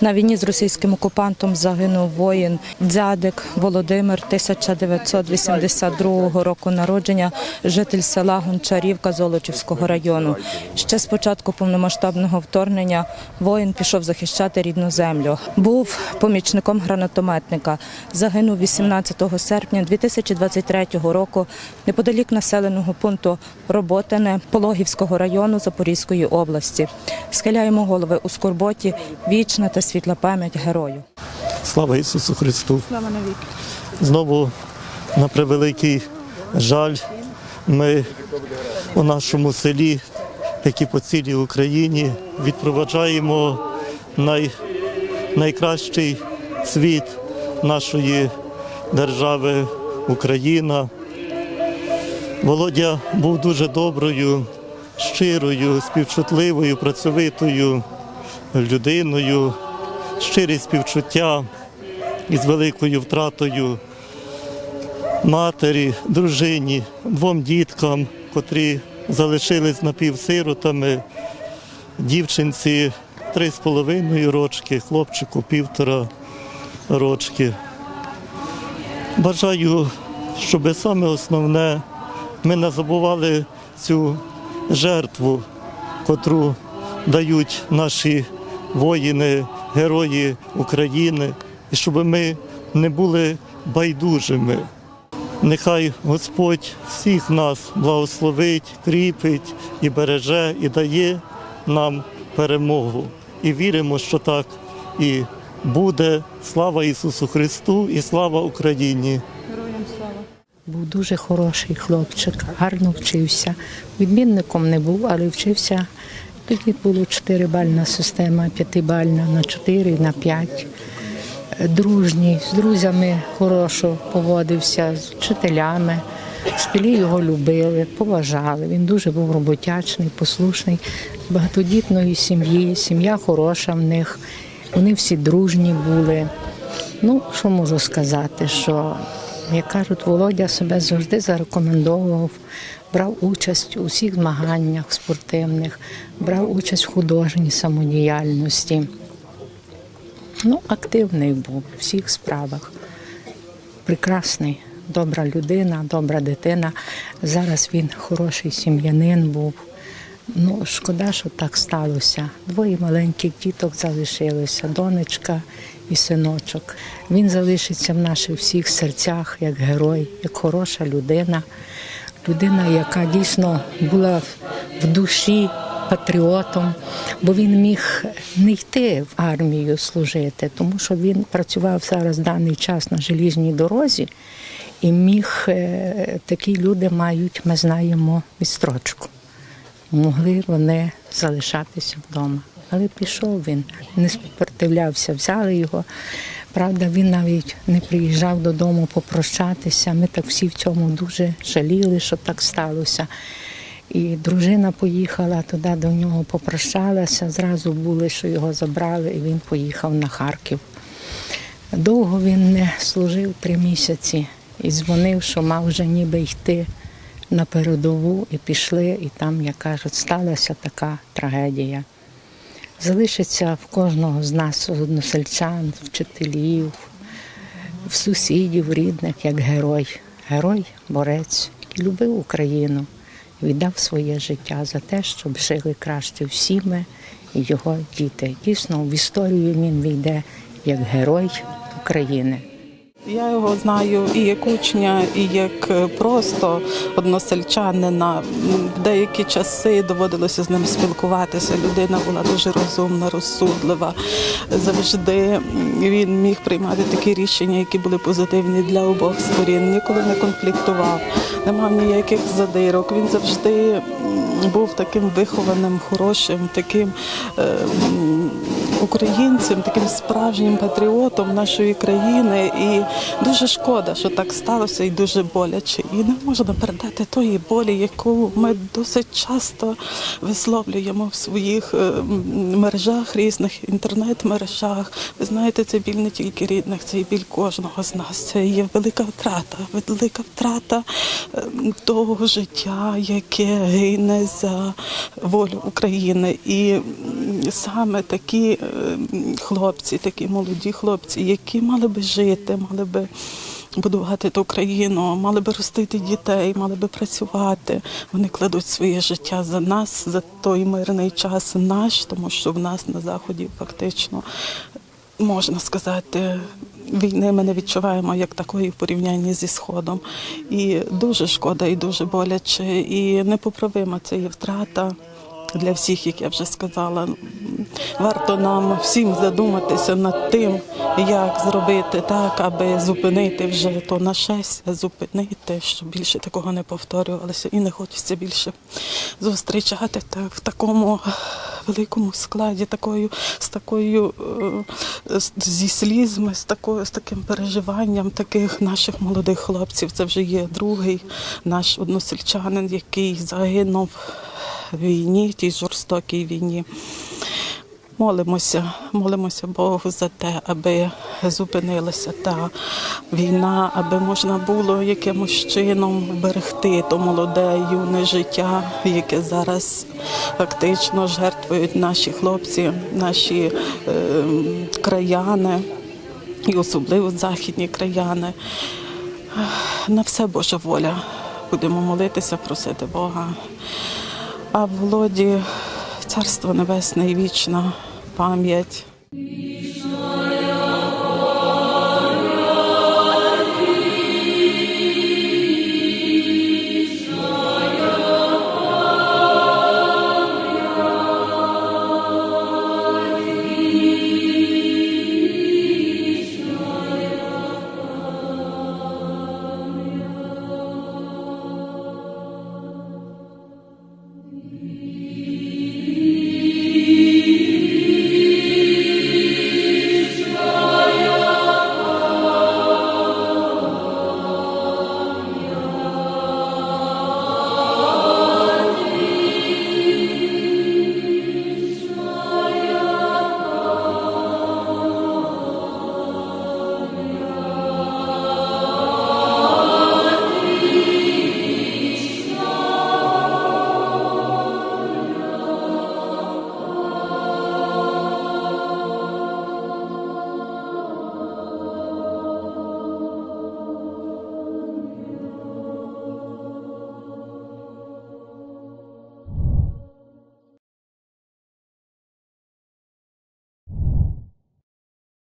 На війні з російським окупантом загинув воїн Дзядик Володимир 1982 року народження, житель села Гончарівка Золочівського району. Ще з початку повномасштабного вторгнення воїн пішов захищати рідну землю. Був помічником гранатометника. Загинув 18 серпня 2023 року неподалік населеного пункту Роботине Пологівського району Запорізької області. Схиляємо голови у скорботі. Вічна та світла пам'ять герою. Слава Ісусу Христу! Слава навіки. Знову на превеликий жаль, ми у нашому селі, як і по цілій Україні, відпроваджаємо най, найкращий світ нашої держави Україна. Володя був дуже доброю, щирою, співчутливою, працьовитою людиною, щирі співчуття із великою втратою матері, дружині, двом діткам, котрі залишились напівсиротами, дівчинці три з половиною рочки, хлопчику півтора рочки. Бажаю, щоб саме основне ми не забували цю жертву, котру дають наші воїни, герої України, і щоб ми не були байдужими. Нехай Господь всіх нас благословить, кріпить і береже, і дає нам перемогу. І віримо, що так і буде. Слава Ісусу Христу і слава Україні! Героям слава. Був дуже хороший хлопчик, гарно вчився. Відмінником не був, але вчився. Тоді була чотирибальна система, п'ятибальна на чотири, на п'ять. Дружній, з друзями хорошо поводився, з вчителями. Вчителі його любили, поважали. Він дуже був роботячний, послушний, з багатодітної сім'ї. Сім'я хороша в них. Вони всі дружні були. Ну, що можу сказати, що, як кажуть, Володя себе завжди зарекомендовував, брав участь у всіх змаганнях спортивних, брав участь в художній самодіяльності. Ну, активний був у всіх справах. Прекрасний, добра людина, добра дитина. Зараз він хороший сім'янин був. Ну, шкода, що так сталося. Двоє маленьких діток залишилося, донечка і синочок. Він залишиться в наших всіх серцях як герой, як хороша людина. Людина, яка дійсно була в душі патріотом, бо він міг не йти в армію служити, тому що він працював зараз в даний час на желізній дорозі, і міг е, такі люди мають, ми знаємо, відстрочку могли вони залишатися вдома. Але пішов він, не спротивлявся, взяли його. Правда, він навіть не приїжджав додому попрощатися. Ми так всі в цьому дуже жаліли, що так сталося. І дружина поїхала туди до нього, попрощалася. Зразу були, що його забрали, і він поїхав на Харків. Довго він не служив три місяці і дзвонив, що мав вже ніби йти на передову і пішли, і там, як кажуть, сталася така трагедія. Залишиться в кожного з нас односельчан, вчителів, в сусідів, рідних, як герой. Герой, борець, який любив Україну, віддав своє життя за те, щоб жили краще всі ми і його діти. Дійсно, в історію він війде як герой України. Я його знаю і як учня, і як е, просто односельчанина. В деякі часи доводилося з ним спілкуватися. Людина була дуже розумна, розсудлива. Завжди він міг приймати такі рішення, які були позитивні для обох сторін. Ніколи не конфліктував, не мав ніяких задирок. Він завжди був таким вихованим, хорошим, таким. е, Українцем, таким справжнім патріотом нашої країни, і дуже шкода, що так сталося, і дуже боляче. І не можна передати тої болі, яку ми досить часто висловлюємо в своїх е, мережах, різних інтернет-мережах. Ви знаєте, це біль не тільки рідних, це і біль кожного з нас. Це є велика втрата, велика втрата е, того життя, яке гине за волю України. І саме такі е, хлопці, такі молоді хлопці, які мали би жити, мали би будувати ту країну, мали би ростити дітей, мали би працювати. Вони кладуть своє життя за нас, за той мирний час наш, тому що в нас на заході фактично можна сказати. Війни ми не відчуваємо як такої в порівнянні зі сходом, і дуже шкода, і дуже боляче, і непоправима це є втрата для всіх, як я вже сказала. Варто нам всім задуматися над тим, як зробити так, аби зупинити вже то нашестя, зупинити, щоб більше такого не повторювалося. І не хочеться більше зустрічати в такому великому складі, такою з такою е, зі слізьми, з такою з таким переживанням таких наших молодих хлопців. Це вже є другий наш односельчанин, який загинув в війні, тій жорстокій війні. Молимося, молимося Богу за те, аби зупинилася та війна, аби можна було якимось чином вберегти то молоде юне життя, яке зараз фактично жертвують наші хлопці, наші е, краяни, і особливо західні краяни. На все Божа воля. Будемо молитися, просити Бога. А в Володі царство небесне і вічна пам'ять.